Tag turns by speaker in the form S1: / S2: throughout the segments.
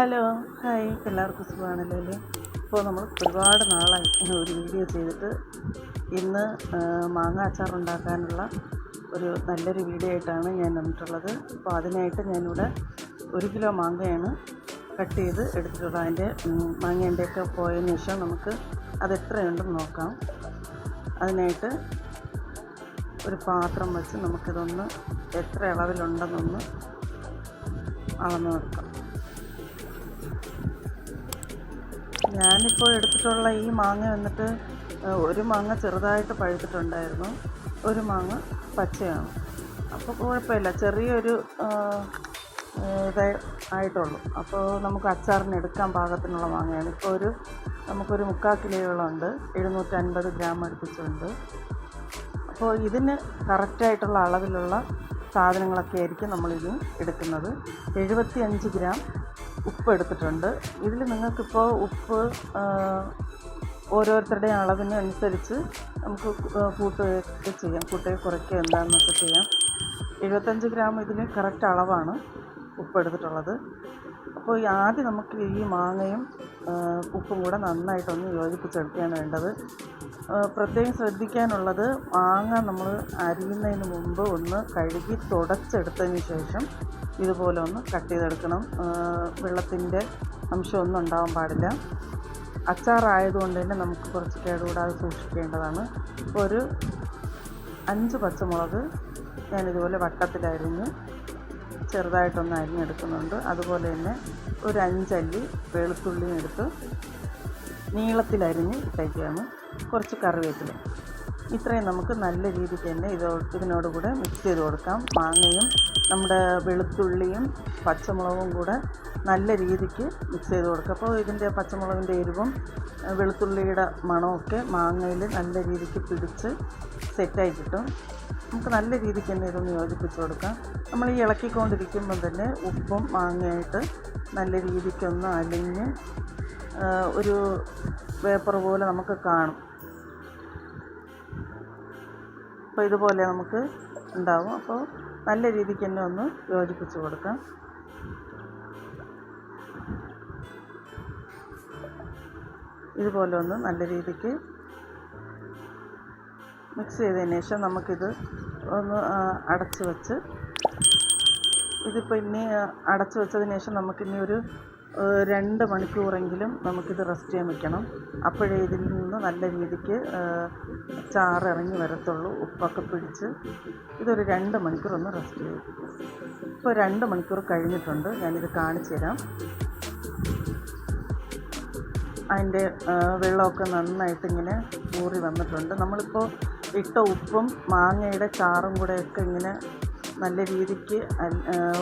S1: Hello hi. എല്ലാവർക്കും സുഖമാണല്ലോ അല്ലേ? ഇപ്പോൾ നമ്മൾ ഒരുപാട് നാളായി ഒരു വീഡിയോ ചെയ്തിട്ട് ഇന്ന് മാങ്ങ അച്ചാർ ഉണ്ടാക്കാനുള്ള ഒരു നല്ലൊരു വീഡിയോ ആയിട്ടാണ് ഞാൻ വന്നിട്ടുള്ളത്. അപ്പോൾ അതിനായിട്ട് ഞാനിവിടെ ഒരു കിലോ മാങ്ങയാണ് കട്ട് ചെയ്ത് എടുത്തിട്ടുള്ളത്. അതിന്റെ മാങ്ങേന്റെയൊക്കെ പോയതിന് ശേഷം നമുക്ക് അത് എത്രയുണ്ടെന്ന് നോക്കാം. അതിനായിട്ട് ഒരു പാത്രം വെച്ച് നമുക്കിതൊന്ന് എത്ര അളവിലുണ്ടെന്നൊന്ന് അളന്ന് വെക്കാം. ഞാനിപ്പോൾ എടുത്തിട്ടുള്ള ഈ മാങ്ങ വന്നിട്ട് ഒരു മാങ്ങ ചെറുതായിട്ട് പഴുത്തിട്ടുണ്ടായിരുന്നു. ഒരു മാങ്ങ പച്ചയാണ്. അപ്പോൾ കുഴപ്പമില്ല. ചെറിയൊരു ഇതേ ആയിട്ടുള്ളൂ. അപ്പോൾ നമുക്ക് അച്ചാറിന് എടുക്കാൻ പാകത്തിനുള്ള മാങ്ങയാണ്. ഇപ്പോൾ ഒരു നമുക്കൊരു മുക്കാൽ കിലോയോളമുണ്ട്. എഴുന്നൂറ്റൻപത് ഗ്രാം അടുപ്പിച്ചുണ്ട്. അപ്പോൾ ഇതിന് കറക്റ്റായിട്ടുള്ള അളവിലുള്ള സാധനങ്ങളൊക്കെ ആയിരിക്കും നമ്മളിതിന് എടുക്കുന്നത്. എഴുപത്തിയഞ്ച് ഗ്രാം ഉപ്പ് എടുത്തിട്ടുണ്ട് ഇതിൽ നിങ്ങൾക്കിപ്പോൾ ഉപ്പ് ഓരോരുത്തരുടെയും അളവിന് അനുസരിച്ച് നമുക്ക് കൂട്ടുകയൊക്കെ ചെയ്യാം. കൂട്ടുകയോ കുറയ്ക്കുക എന്താണെന്നൊക്കെ ചെയ്യാം. എഴുപത്തഞ്ച് ഗ്രാം ഇതിന് കറക്റ്റ് അളവാണ് ഉപ്പ് എടുത്തിട്ടുള്ളത് അപ്പോൾ ആദ്യം നമുക്ക് ഈ മാങ്ങയും ഉപ്പും കൂടെ നന്നായിട്ടൊന്ന് യോജിപ്പിച്ചെടുക്കുകയാണ് വേണ്ടത്. പ്രത്യേകം ശ്രദ്ധിക്കാനുള്ളത് മാങ്ങ നമ്മൾ അരിയുന്നതിന് മുമ്പ് ഒന്ന് കഴുകി തുടച്ചെടുത്തതിന് ശേഷം ഇതുപോലെ ഒന്ന് കട്ട് ചെയ്തെടുക്കണം. വെള്ളത്തിന്റെ അംശമൊന്നും ഉണ്ടാവാൻ പാടില്ല. അച്ചാറായതുകൊണ്ട് തന്നെ നമുക്ക് കുറച്ച് കേടുകൂടാതെ സൂക്ഷിക്കേണ്ടതാണ്. ഒരു അഞ്ച് പച്ചമുളക് ഞാനിതുപോലെ വട്ടത്തിലരിഞ്ഞ് ചെറുതായിട്ടൊന്ന് അരിഞ്ഞെടുക്കുന്നുണ്ട്. അതുപോലെ തന്നെ ഒരു അഞ്ചല്ലി വെളുത്തുള്ളിയും എടുത്ത് നീളത്തിലരിഞ്ഞ് ഇട്ടേക്കാണ്. കുറച്ച് കറിവേപ്പില. ഇത്രയും നമുക്ക് നല്ല രീതിയിൽ തന്നെ ഇത് ഇതിനോട് കൂടെ മിക്സ് ചെയ്ത് കൊടുക്കാം. മാങ്ങയും നമ്മുടെ വെളുത്തുള്ളിയും പച്ചമുളകും കൂടെ നല്ല രീതിക്ക് മിക്സ് ചെയ്ത് കൊടുക്കുക അപ്പോൾ ഇതിന്റെ പച്ചമുളകിന്റെ എരിവും വെളുത്തുള്ളിയുടെ മണമൊക്കെ മാങ്ങയിൽ നല്ല രീതിക്ക് പിടിച്ച് സെറ്റായി കിട്ടും. നമുക്ക് നല്ല രീതിക്ക് തന്നെ ഇതൊന്ന് യോജിപ്പിച്ച് കൊടുക്കാം. നമ്മൾ ഈ ഇളക്കിക്കൊണ്ടിരിക്കുമ്പം തന്നെ ഉപ്പും മാങ്ങയായിട്ട് നല്ല രീതിക്കൊന്ന് അലിഞ്ഞ് ഒരു പേപ്പർ പോലെ നമുക്ക് കാണും. അപ്പോൾ ഇതുപോലെ നമുക്ക് ഉണ്ടാവും. അപ്പോൾ നല്ല രീതിക്ക് തന്നെ ഒന്ന് യോജിപ്പിച്ച് കൊടുക്കാം. ഇതുപോലെ ഒന്ന് നല്ല രീതിക്ക് മിക്സ് ചെയ്തതിന് ശേഷം നമുക്കിത് ഒന്ന് അടച്ച് വെച്ച് ഇതിപ്പോൾ ഇനി അടച്ച് വെച്ചതിന് ശേഷം നമുക്കിനി ഒരു രണ്ട് മണിക്കൂറെങ്കിലും നമുക്കിത് റെസ്റ്റ് ചെയ്യാൻ വെക്കണം. അപ്പോഴേ ഇതിൽ നിന്ന് നല്ല രീതിക്ക് ചാറ് ഇറങ്ങി വരത്തുള്ളൂ ഉപ്പൊക്കെ പിടിച്ച്. ഇതൊരു രണ്ട് മണിക്കൂർ ഒന്ന് റെസ്റ്റ് ചെയ്യും. ഇപ്പോൾ രണ്ട് മണിക്കൂർ കഴിഞ്ഞിട്ടുണ്ട്. ഞാനിത് കാണിച്ചു തരാം. അതിന്റെ വെള്ളമൊക്കെ നന്നായിട്ട് ഇങ്ങനെ ഊറി വന്നിട്ടുണ്ട്. നമ്മളിപ്പോൾ ഇട്ട ഉപ്പും മാങ്ങയുടെ ചാറും കൂടെയൊക്കെ ഇങ്ങനെ നല്ല രീതിക്ക്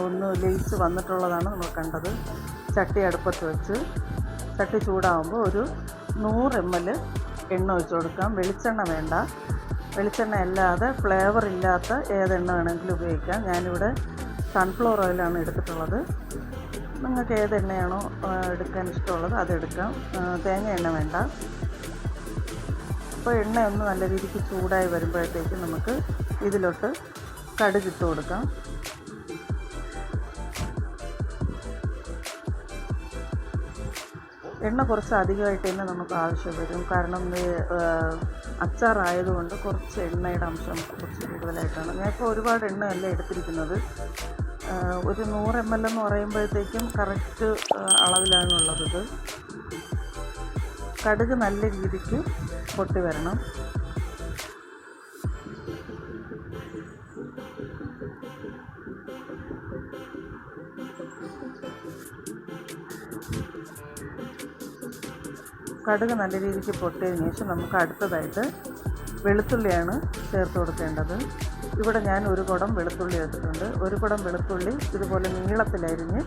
S1: ഒന്ന് ലയിച്ച് വന്നിട്ടുള്ളതാണ് നമ്മൾ കണ്ടത്. ചട്ടി അടുപ്പത്ത് വെച്ച് ചട്ടി ചൂടാകുമ്പോൾ ഒരു നൂറ് എം എൽ എണ്ണ ഒഴിച്ചു കൊടുക്കാം. വെളിച്ചെണ്ണ വേണ്ട. വെളിച്ചെണ്ണ അല്ലാതെ ഫ്ലേവർ ഇല്ലാത്ത ഏതെണ്ണ വേണമെങ്കിലും ഉപയോഗിക്കാം. ഞാനിവിടെ സൺഫ്ലവർ ഓയിലാണ് എടുത്തിട്ടുള്ളത്. നിങ്ങൾക്ക് ഏതെണ്ണയാണോ എടുക്കാൻ ഇഷ്ടമുള്ളത് അതെടുക്കാം തേങ്ങ എണ്ണ വേണ്ട. അപ്പോൾ എണ്ണ ഒന്ന് നല്ല രീതിക്ക് ചൂടായി വരുമ്പോഴത്തേക്ക് നമുക്ക് ഇതിലോട്ട് കടുകിട്ട് കൊടുക്കാം. എണ്ണ കുറച്ച് അധികമായിട്ട് തന്നെ നമുക്ക് ആവശ്യം വരും. കാരണം അച്ചാറായതുകൊണ്ട് കുറച്ച് എണ്ണയുടെ അംശം കുറച്ച് കൂടുതലായിട്ടാണ്. ഞാൻ ഇപ്പോൾ ഒരുപാട് എണ്ണയല്ല എടുത്തിരിക്കുന്നത്. ഒരു നൂറ് എം എൽ എന്ന് പറയുമ്പോഴത്തേക്കും കറക്റ്റ് അളവിലാണുള്ളത് കടുക് നല്ല രീതിക്ക് പൊട്ടി വരണം. കടുക് നല്ല രീതിക്ക് പൊട്ടിയതിന് ശേഷം നമുക്ക് അടുത്തതായിട്ട് വെളുത്തുള്ളിയാണ് ചേർത്ത് കൊടുക്കേണ്ടത്. ഇവിടെ ഞാൻ ഒരു കുടം വെളുത്തുള്ളി എടുത്തിട്ടുണ്ട്. ഒരു കുടം വെളുത്തുള്ളി ഇതുപോലെ നീളത്തിലരിഞ്ഞ്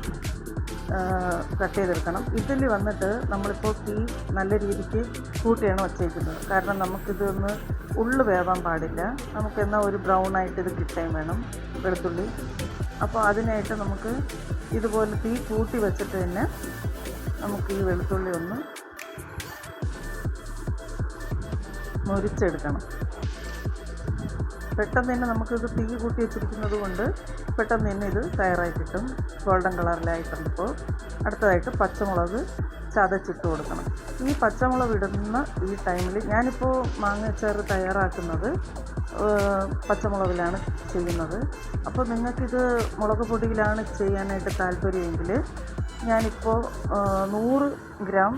S1: കട്ട് ചെയ്തെടുക്കണം. ഇഡ്ഡലി വന്നിട്ട് നമ്മളിപ്പോൾ തീ നല്ല രീതിക്ക് കൂട്ടിയാണ് വച്ചേക്കുന്നത്. കാരണം നമുക്കിതൊന്ന് ഉള്ളു വേവാൻ പാടില്ല. നമുക്ക് എന്നാൽ ഒരു ബ്രൗൺ ആയിട്ട് ഇത് കിട്ടുകയും വേണം വെളുത്തുള്ളി. അപ്പോൾ അതിനായിട്ട് നമുക്ക് ഇതുപോലെ തീ കൂട്ടി വെച്ചിട്ട് തന്നെ നമുക്ക് ഈ വെളുത്തുള്ളി ഒന്ന് മുരിച്ചെടുക്കണം പെട്ടെന്ന് തന്നെ നമുക്കിത് തീ കൂട്ടി വെച്ചിരിക്കുന്നത് കൊണ്ട് പെട്ടെന്ന് തന്നെ ഇത് തയ്യാറായി കിട്ടും ഗോൾഡൻ കളറിലായിട്ടുള്ളപ്പോൾ അടുത്തതായിട്ട് പച്ചമുളക് ചതച്ചിട്ട് കൊടുക്കണം. ഈ പച്ചമുളക് ഇടുന്ന ഈ ടൈമിൽ ഞാനിപ്പോൾ മാങ്ങച്ചാറ് തയ്യാറാക്കുന്നത് പച്ചമുളകിലാണ് ചെയ്യുന്നത്. അപ്പോൾ നിങ്ങൾക്കിത് മുളക് പൊടിയിലാണ് ചെയ്യാനായിട്ട് താല്പര്യമെങ്കിൽ ഞാനിപ്പോൾ നൂറ് ഗ്രാം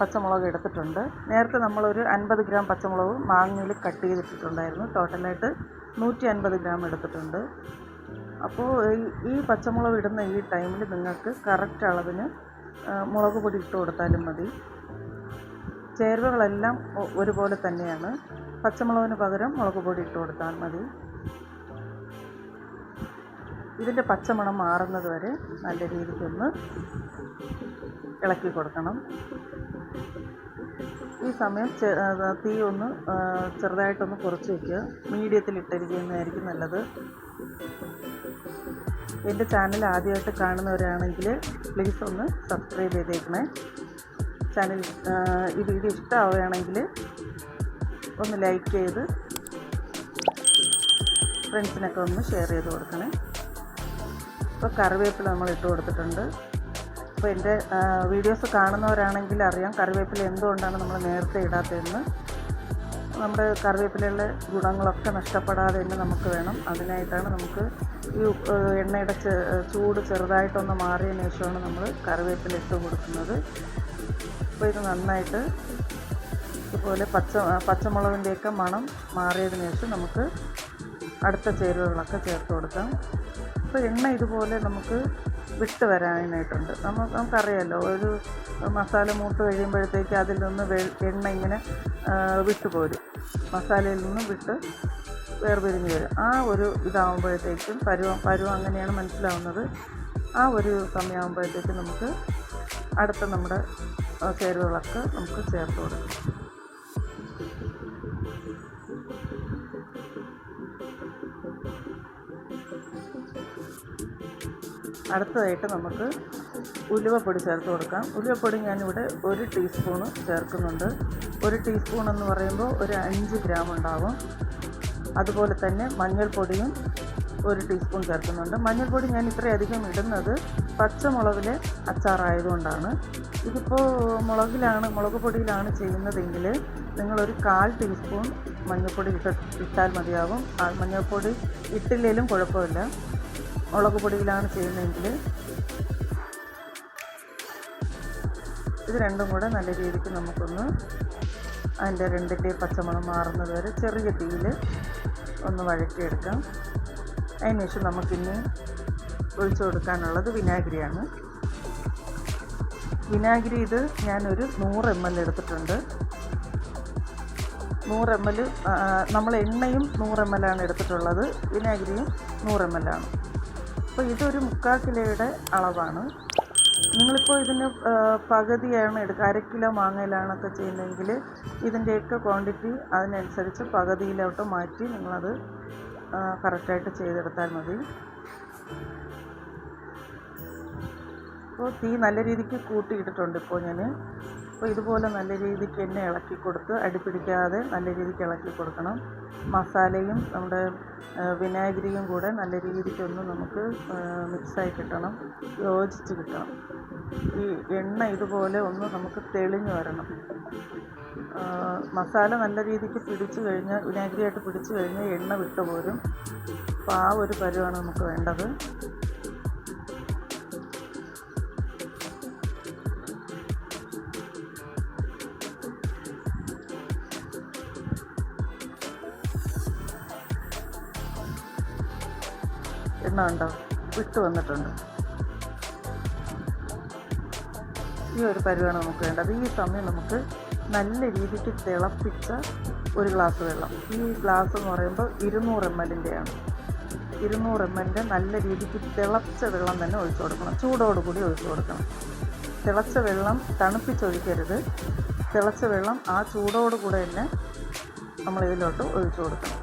S1: പച്ചമുളക് എടുത്തിട്ടുണ്ട്. നേരത്തെ നമ്മളൊരു അൻപത് ഗ്രാം പച്ചമുളക് മാങ്ങയിൽ കട്ട് ചെയ്തിട്ടുണ്ടായിരുന്നു ടോട്ടലായിട്ട് നൂറ്റി അൻപത് ഗ്രാം എടുത്തിട്ടുണ്ട്. അപ്പോൾ ഈ- പച്ചമുളക് ഇടുന്ന ഈ ടൈമിൽ നിങ്ങൾക്ക് കറക്റ്റ് അളവിന് മുളക് പൊടി ഇട്ട് കൊടുത്താലും മതി. ചേരുവകളെല്ലാം ഒരുപോലെ തന്നെയാണ്. പച്ചമുളകിന് പകരം മുളക് പൊടി ഇട്ട് കൊടുത്താൽ മതി. ഇതിന്റെ പച്ചമണം മാറുന്നത് വരെ നല്ല രീതിക്കൊന്ന് ഇളക്കി കൊടുക്കണം. ഈ സമയം തീ ഒന്ന് ചെറുതായിട്ടൊന്ന് കുറച്ച് വയ്ക്കുക മീഡിയത്തിൽ ഇട്ടിരിക്കുന്നതായിരിക്കും നല്ലത്. എന്റെ ചാനൽ ആദ്യമായിട്ട് കാണുന്നവരാണെങ്കിൽ പ്ലീസ് ഒന്ന് സബ്സ്ക്രൈബ് ചെയ്തേക്കണേ. ചാനൽ ഈ വീഡിയോ ഇഷ്ടമാവുകയാണെങ്കിൽ ഒന്ന് ലൈക്ക് ചെയ്ത് ഫ്രണ്ട്സിനൊക്കെ ഒന്ന് ഷെയർ ചെയ്ത് കൊടുക്കണേ. ഇപ്പോൾ കറിവേപ്പില നമ്മൾ ഇട്ട് കൊടുത്തിട്ടുണ്ട്. അപ്പോൾ എന്റെ വീഡിയോസ് കാണുന്നവരാണെങ്കിൽ അറിയാം കറിവേപ്പില എന്തുകൊണ്ടാണ് നമ്മൾ നേരത്തെ ഇടാത്തതെന്ന്. നമ്മുടെ കറിവേപ്പിലയിലെ ഗുണങ്ങളൊക്കെ നഷ്ടപ്പെടാതെ തന്നെ നമുക്ക് വേണം. അതിനായിട്ടാണ് നമുക്ക് ഈ എണ്ണയുടെ ചൂട് ചെറുതായിട്ടൊന്ന് മാറിയതിന് ശേഷമാണ് നമ്മൾ കറിവേപ്പില ഇട്ട് കൊടുക്കുന്നത്. അപ്പോൾ ഇത് നന്നായിട്ട് ഇതുപോലെ പച്ച പച്ചമുളകിന്റെയൊക്കെ മണം മാറിയതിന് ശേഷം നമുക്ക് അടുത്ത ചേരുവകളൊക്കെ ചേർത്ത് കൊടുക്കാം. അപ്പോൾ എണ്ണ ഇതുപോലെ നമുക്ക് വിട്ട് വരാനായിട്ടുണ്ട് നമ്മൾ നമുക്കറിയാമല്ലോ ഒരു മസാല മൂത്ത് കഴിയുമ്പോഴത്തേക്ക് അതിൽ നിന്ന് എണ്ണ ഇങ്ങനെ വിട്ട് പോരും മസാലയിൽ നിന്ന് വിട്ട് വേർപിരിഞ്ഞ് വരും. ആ ഒരു ഇതാകുമ്പോഴത്തേക്കും പരുവം പരുവം അങ്ങനെയാണ് മനസ്സിലാവുന്നത്. ആ ഒരു സമയമാകുമ്പോഴത്തേക്കും നമുക്ക് അടുത്ത നമ്മുടെ ചേരുവകളൊക്കെ നമുക്ക് ചേർത്ത് കൊടുക്കാം. അടുത്തതായിട്ട് നമുക്ക് ഉലുവപ്പൊടി ചേർത്ത് കൊടുക്കാം. ഉലുവപ്പൊടി ഞാനിവിടെ ഒരു ടീസ്പൂണ് ചേർക്കുന്നുണ്ട്. ഒരു ടീസ്പൂൺ എന്ന് പറയുമ്പോൾ ഒരു അഞ്ച് ഗ്രാം ഉണ്ടാകും അതുപോലെ തന്നെ മഞ്ഞൾപ്പൊടിയും ഒരു ടീസ്പൂൺ ചേർക്കുന്നുണ്ട്. മഞ്ഞൾപ്പൊടി ഞാൻ ഇത്രയധികം ഇടുന്നത് പച്ചമുളകിലെ അച്ചാറായതുകൊണ്ടാണ്. ഇതിപ്പോൾ മുളകിലാണ് മുളക് പൊടിയിലാണ് ചെയ്യുന്നതെങ്കിൽ നിങ്ങളൊരു കാൽ ടീസ്പൂൺ മഞ്ഞൾപ്പൊടി ഇട്ട് ഇട്ടാൽ മതിയാകും മഞ്ഞൾപ്പൊടി ഇട്ടില്ലെങ്കിലും കുഴപ്പമില്ല. മുളക് പൊടിയിലാണ് ചെയ്യുന്നതെങ്കിൽ ഇത് രണ്ടും കൂടെ നല്ല രീതിക്ക് നമുക്കൊന്ന് അതിന്റെ രണ്ടിന്റെ പച്ചമണം മാറുന്നത് വരെ ചെറിയ തീയിൽ ഒന്ന് വഴറ്റിയെടുക്കാം. അതിനുശേഷം നമുക്കിനി ഒഴിച്ചു കൊടുക്കാനുള്ളത് വിനാഗിരിയാണ്. വിനാഗിരി ഇത് ഞാനൊരു നൂറ് എം എൽ എടുത്തിട്ടുണ്ട്. നൂറ് എം എൽ നമ്മൾ എണ്ണയും നൂറ് എം എൽ ആണ് എടുത്തിട്ടുള്ളത്. വിനാഗിരിയും നൂറ് എം എൽ ആണ്. അപ്പോൾ ഇതൊരു മുക്കാൽ കിലോയുടെ അളവാണ്. നിങ്ങളിപ്പോൾ ഇതിന് പകുതിയാണ് എടുക്കുക. അര കിലോ മാങ്ങയിലാണൊക്കെ ചെയ്യുന്നതെങ്കിൽ ഇതിന്റെയൊക്കെ ക്വാണ്ടിറ്റി അതിനനുസരിച്ച് പകുതിയിലോട്ട് മാറ്റി നിങ്ങളത് കറക്റ്റായിട്ട് ചെയ്തെടുത്താൽ മതി. അപ്പോൾ തീ നല്ല രീതിക്ക് കൂട്ടിയിട്ടിട്ടുണ്ട് ഇപ്പോൾ ഞാൻ. അപ്പോൾ ഇതുപോലെ നല്ല രീതിക്ക് തന്നെ ഇളക്കി കൊടുത്ത് അടിപ്പിടിക്കാതെ നല്ല രീതിക്ക് ഇളക്കി കൊടുക്കണം. മസാലയും നമ്മുടെ വിനാഗിരിയും കൂടെ നല്ല രീതിക്കൊന്ന് നമുക്ക് മിക്സായി കിട്ടണം യോജിച്ച് കിട്ടണം. ഈ എണ്ണ ഇതുപോലെ ഒന്ന് നമുക്ക് തെളിഞ്ഞു വരണം. മസാല നല്ല രീതിക്ക് പിടിച്ചു കഴിഞ്ഞാൽ വിനാഗിരിയായിട്ട് പിടിച്ചു കഴിഞ്ഞാൽ എണ്ണ വിട്ടുപോരും. അപ്പോൾ ആ ഒരു പരുവാണ് നമുക്ക് വേണ്ടത്. എണ്ണ ഉണ്ടോ? വിട്ട് വന്നിട്ടുണ്ട്. ഈ ഒരു പരുവാണ് നമുക്ക് വേണ്ടത് ഈ സമയം നമുക്ക് നല്ല രീതിക്ക് തിളപ്പിച്ച ഒരു ഗ്ലാസ് വെള്ളം. ഈ ഗ്ലാസ് എന്ന് പറയുമ്പോൾ ഇരുന്നൂറ് എം എല്ലിന്റെയാണ് ഇരുന്നൂറ് എം എല്ലിന്റെ നല്ല രീതിക്ക് തിളച്ച വെള്ളം തന്നെ ഒഴിച്ചു കൊടുക്കണം. ചൂടോടുകൂടി ഒഴിച്ചു കൊടുക്കണം. തിളച്ച വെള്ളം തണുപ്പിച്ചൊഴിക്കരുത്. തിളച്ച വെള്ളം ആ ചൂടോടുകൂടെ തന്നെ നമ്മൾ ഇതിലോട്ട് ഒഴിച്ചു കൊടുക്കണം.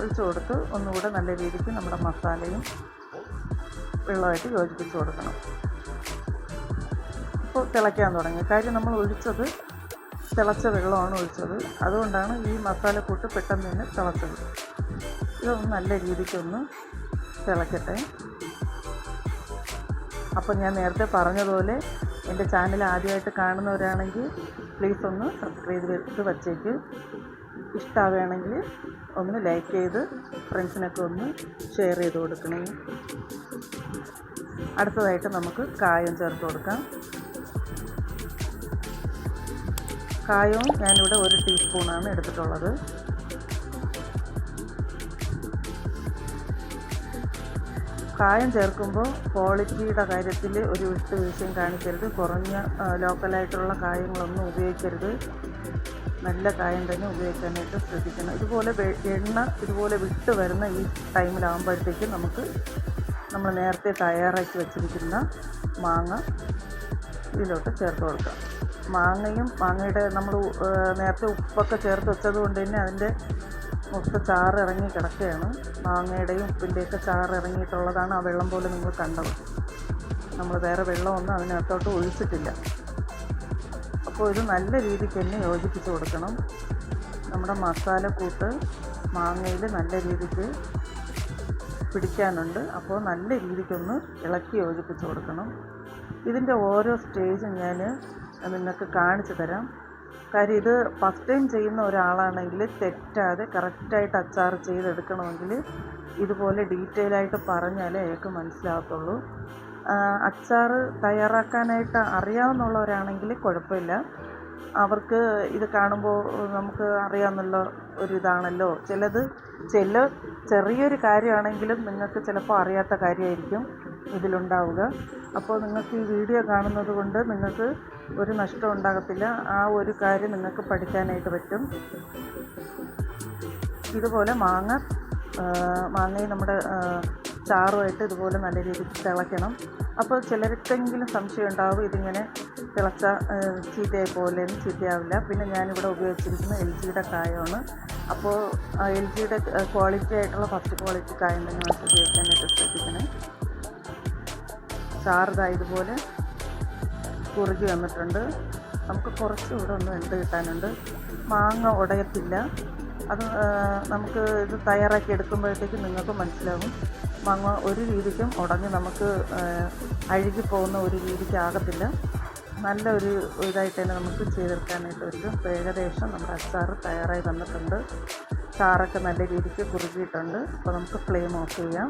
S1: ഒഴിച്ചു കൊടുത്ത് ഒന്നുകൂടെ നല്ല രീതിക്ക് നമ്മുടെ മസാലയും വെള്ളമായിട്ട് യോജിപ്പിച്ച് കൊടുക്കണം. ഇപ്പോൾ തിളയ്ക്കാൻ തുടങ്ങി. കാര്യം നമ്മൾ ഒഴിച്ചത് തിളച്ച വെള്ളമാണ് ഒഴിച്ചത്. അതുകൊണ്ടാണ് ഈ മസാല മസാലക്കൂട്ട് പെട്ടെന്ന് തന്നെ തിളച്ചത്. ഇതൊന്ന് നല്ല രീതിക്കൊന്ന് തിളക്കട്ടെ. അപ്പോൾ ഞാൻ നേരത്തെ പറഞ്ഞതുപോലെ എന്റെ ചാനൽ ആദ്യമായിട്ട് കാണുന്നവരാണെങ്കിൽ പ്ലീസ് ഒന്ന് സബ്സ്ക്രൈബ് ചെയ്ത് വച്ചേക്ക്. ഇഷ്ടമാവുകയാണെങ്കിൽ ഒന്ന് ലൈക്ക് ചെയ്ത് ഫ്രണ്ട്സിനൊക്കെ ഒന്ന് ഷെയർ ചെയ്ത് കൊടുക്കണേ. അടുത്തതായിട്ട് നമുക്ക് കായം ചേർത്ത് കൊടുക്കാം. കായവും ഞാനിവിടെ ഒരു ടീസ്പൂണാണ് എടുത്തിട്ടുള്ളത്. കായം ചേർക്കുമ്പോൾ ക്വാളിറ്റിയുടെ കാര്യത്തിൽ ഒരു വിട്ടുവീഴ്ചയും കാണിക്കരുത്. കുറഞ്ഞ ലോക്കലായിട്ടുള്ള കായങ്ങളൊന്നും ഉപയോഗിക്കരുത്. നല്ല കായം തന്നെ ഉപയോഗിക്കാനായിട്ട് ശ്രദ്ധിക്കണം. ഇതുപോലെ എണ്ണ ഇതുപോലെ വിട്ട് വരുന്ന ഈ ടൈമിലാകുമ്പോഴത്തേക്കും നമുക്ക് നമ്മൾ നേരത്തെ തയ്യാറാക്കി വെച്ചിരിക്കുന്ന മാങ്ങ ഇതിലോട്ട് ചേർത്ത് കൊടുക്കാം. മാങ്ങയും മാങ്ങയുടെ നമ്മൾ നേരത്തെ ഉപ്പൊക്കെ ചേർത്ത് വെച്ചത് കൊണ്ട് തന്നെ അതിന്റെ മൊത്തം ചാറ് ഇറങ്ങി കിടക്കുകയാണ്. മാങ്ങയുടെയും ഉപ്പിന്റെയൊക്കെ ചാറ് ഇറങ്ങിയിട്ടുള്ളതാണ് ആ വെള്ളം പോലെ നിങ്ങൾ കണ്ടത്. നമ്മൾ വേറെ വെള്ളമൊന്നും അതിനകത്തോട്ട് ഒഴിച്ചിട്ടില്ല. അപ്പോൾ ഇത് നല്ല രീതിക്ക് തന്നെ യോജിപ്പിച്ച് കൊടുക്കണം. നമ്മുടെ മസാലക്കൂട്ട് മാങ്ങയിൽ നല്ല രീതിക്ക് പിടിക്കാനുണ്ട്. അപ്പോൾ നല്ല രീതിക്കൊന്ന് ഇളക്കി യോജിപ്പിച്ച് കൊടുക്കണം. ഇതിന്റെ ഓരോ സ്റ്റേജും ഞാൻ നിങ്ങൾക്ക് കാണിച്ചു തരാം. കാര്യം ഇത് ഫസ്റ്റ് ടൈം ചെയ്യുന്ന ഒരാളാണെങ്കിൽ തെറ്റാതെ കറക്റ്റായിട്ട് അച്ചാർ ചെയ്തെടുക്കണമെങ്കിൽ ഇതുപോലെ ഡീറ്റെയിൽ ആയിട്ട് പറഞ്ഞാലേ അയാൾക്ക് മനസ്സിലാകത്തുള്ളൂ. അച്ചാർ തയ്യാറാക്കാനായിട്ട് അറിയാവുന്നവരാണെങ്കിൽ കുഴപ്പമില്ല. അവർക്ക് ഇത് കാണുമ്പോൾ നമുക്ക് അറിയാമെന്നുള്ള ഒരിതാണല്ലോ ചിലത് ചില ചെറിയൊരു കാര്യമാണെങ്കിലും നിങ്ങൾക്ക് ചിലപ്പോൾ അറിയാത്ത കാര്യമായിരിക്കും ഇതിലുണ്ടാവുക. അപ്പോൾ നിങ്ങൾക്ക് ഈ വീഡിയോ കാണുന്നത് കൊണ്ട് നിങ്ങൾക്ക് ഒരു നഷ്ടം ഉണ്ടാകത്തില്ല. ആ ഒരു കാര്യം നിങ്ങൾക്ക് പഠിക്കാനായിട്ട് പറ്റും. ഇതുപോലെ മാങ്ങ മാങ്ങയും നമ്മുടെ ചാറുമായിട്ട് ഇതുപോലെ നല്ല രീതിക്ക് തിളയ്ക്കണം. അപ്പോൾ ചിലർക്കെങ്കിലും സംശയം ഉണ്ടാവും ഇതിങ്ങനെ തിളച്ച ചീത്തയായി പോലെ ചീത്തയാവില്ല. പിന്നെ ഞാനിവിടെ ഉപയോഗിച്ചിരിക്കുന്ന എൽ ജിയുടെ കായമാണ്. അപ്പോൾ എൽ ജിയുടെ ക്വാളിറ്റി ആയിട്ടുള്ള ഫസ്റ്റ് ക്വാളിറ്റി കായം തന്നെ നമുക്ക് ഉപയോഗിക്കാനായിട്ട് ശ്രദ്ധിക്കണേ. ചാറുതാ ഇതുപോലെ കുറുകി വന്നിട്ടുണ്ട്. നമുക്ക് കുറച്ചുകൂടെ ഒന്ന് എന്ത് കിട്ടാനുണ്ട്. മാങ്ങ ഉടയത്തില്ല. അത് നമുക്ക് ഇത് തയ്യാറാക്കി എടുക്കുമ്പോഴത്തേക്ക് നിങ്ങൾക്ക് മനസ്സിലാവും. മാങ്ങ ഒരു രീതിക്കും ഉടഞ്ഞ് നമുക്ക് അഴുകി പോകുന്ന ഒരു രീതിക്കാകത്തില്ല നല്ലൊരു ഇതായിട്ട് തന്നെ നമുക്ക് ചെയ്തെടുക്കാനായിട്ട് പറ്റും ഏകദേശം നമ്മുടെ അച്ചാർ തയ്യാറായി വന്നിട്ടുണ്ട്. ചാറൊക്കെ നല്ല രീതിക്ക് കുറുകിയിട്ടുണ്ട്. അപ്പോൾ നമുക്ക് ഫ്ലെയിം ഓഫ് ചെയ്യാം.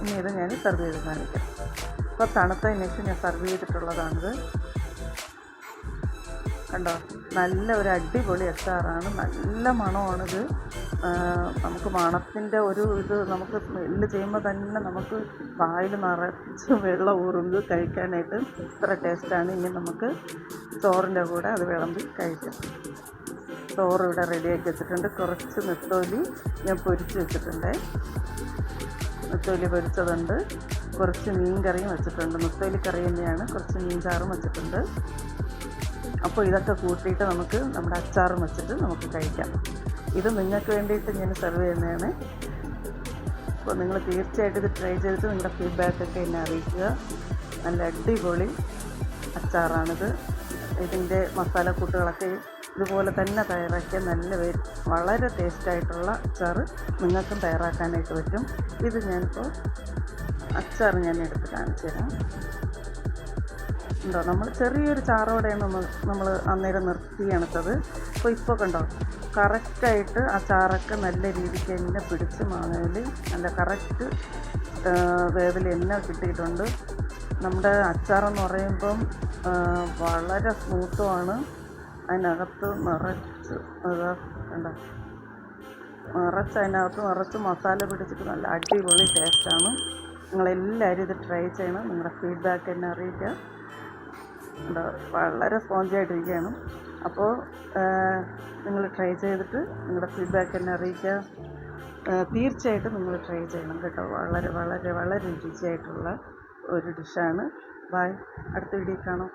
S1: ഇനി ഇത് ഞാൻ സെർവ് ചെയ്ത് കാണിക്കാം. അപ്പോൾ തണുത്തതിന് ഞാൻ സെർവ് ചെയ്തിട്ടുള്ളതാണിത്. കണ്ടോ? നല്ല ഒരു അടിപൊളി അച്ചാറാണ് നല്ല മണമാണിത്. നമുക്ക് മണത്തിന്റെ ഒരു ഇത് നമുക്ക് സ്മെല്ല് ചെയ്യുമ്പോൾ തന്നെ നമുക്ക് വായിൽ നിറച്ച് വെള്ളം ഊറുന്നത് കഴിക്കാനായിട്ട് ഇത്ര ടേസ്റ്റാണ്. ഇനി നമുക്ക് ചോറിന്റെ കൂടെ അത് വിളമ്പി കഴിക്കാം. ചോറ് ഇവിടെ റെഡിയാക്കി വെച്ചിട്ടുണ്ട്. കുറച്ച് നെത്തോലി ഞാൻ പൊരിച്ച് വെച്ചിട്ടുണ്ട്. നെത്തോലി പൊരിച്ചതുണ്ട്. കുറച്ച് മീൻ കറിയും വെച്ചിട്ടുണ്ട്. നെത്തോലി കറി തന്നെയാണ്. കുറച്ച് മീൻ ചാറും വെച്ചിട്ടുണ്ട്. അപ്പോൾ ഇതൊക്കെ കൂട്ടിയിട്ട് നമുക്ക് നമ്മുടെ അച്ചാറും വെച്ചിട്ട് നമുക്ക് കഴിക്കാം. ഇത് നിങ്ങൾക്ക് വേണ്ടിയിട്ട് ഞാൻ സെർവ് ചെയ്യുന്നതാണ്. അപ്പോൾ നിങ്ങൾ തീർച്ചയായിട്ടും ഇത് ട്രൈ ചെയ്തിട്ട് നിങ്ങളുടെ ഫീഡ്ബാക്കൊക്കെ എന്നെ അറിയിക്കുക. നല്ല അടിപൊളി അച്ചാറാണിത്. ഇതിന്റെ മസാലക്കൂട്ടുകളൊക്കെ ഇതുപോലെ തന്നെ തയ്യാറാക്കിയ നല്ല വളരെ ടേസ്റ്റായിട്ടുള്ള അച്ചാർ നിങ്ങൾക്കും തയ്യാറാക്കാനായിട്ട് പറ്റും. ഇത് ഞാനിപ്പോൾ അച്ചാർ ഞാൻ എടുത്ത് കാണിച്ചു തരാം. ഉണ്ടോ? നമ്മൾ ചെറിയൊരു ചാറോടെയാണ് നമ്മൾ നമ്മൾ അന്നേരം നിർത്തി അപ്പോൾ ഇപ്പോൾ കണ്ടോ? കറക്റ്റായിട്ട് ആ ചാറൊക്കെ നല്ല രീതിക്ക് എന്നെ പിടിച്ച് മാങ്ങയിൽ നല്ല കറക്റ്റ് വേവിൽ എന്നെ കിട്ടിയിട്ടുണ്ട്. നമ്മുടെ അച്ചാറെന്ന് പറയുമ്പം വളരെ സ്മൂത്തുമാണ് അതിനകത്ത് നിറച്ച് അതാ കണ്ട? നിറച്ച് അതിനകത്ത് നിറച്ച് മസാല പിടിച്ചിട്ട് നല്ല അടിപൊളി ടേസ്റ്റാണ് നിങ്ങളെല്ലാവരും ഇത് ട്രൈ ചെയ്യണം. നിങ്ങളുടെ ഫീഡ്ബാക്ക് എന്നെ അറിയിക്കുക. വളരെ സ്പോഞ്ചി ആയിട്ടിരിക്കുകയാണ്. അപ്പോൾ നിങ്ങൾ ട്രൈ ചെയ്തിട്ട് നിങ്ങളുടെ ഫീഡ്ബാക്ക് എന്നെ അറിയിക്കുക. തീർച്ചയായിട്ടും നിങ്ങൾ ട്രൈ ചെയ്യണം കേട്ടോ. വളരെ വളരെ വളരെ രുചിയായിട്ടുള്ള ഒരു ഡിഷാണ് ബായ് അടുത്ത വീഡിയോ കാണാം.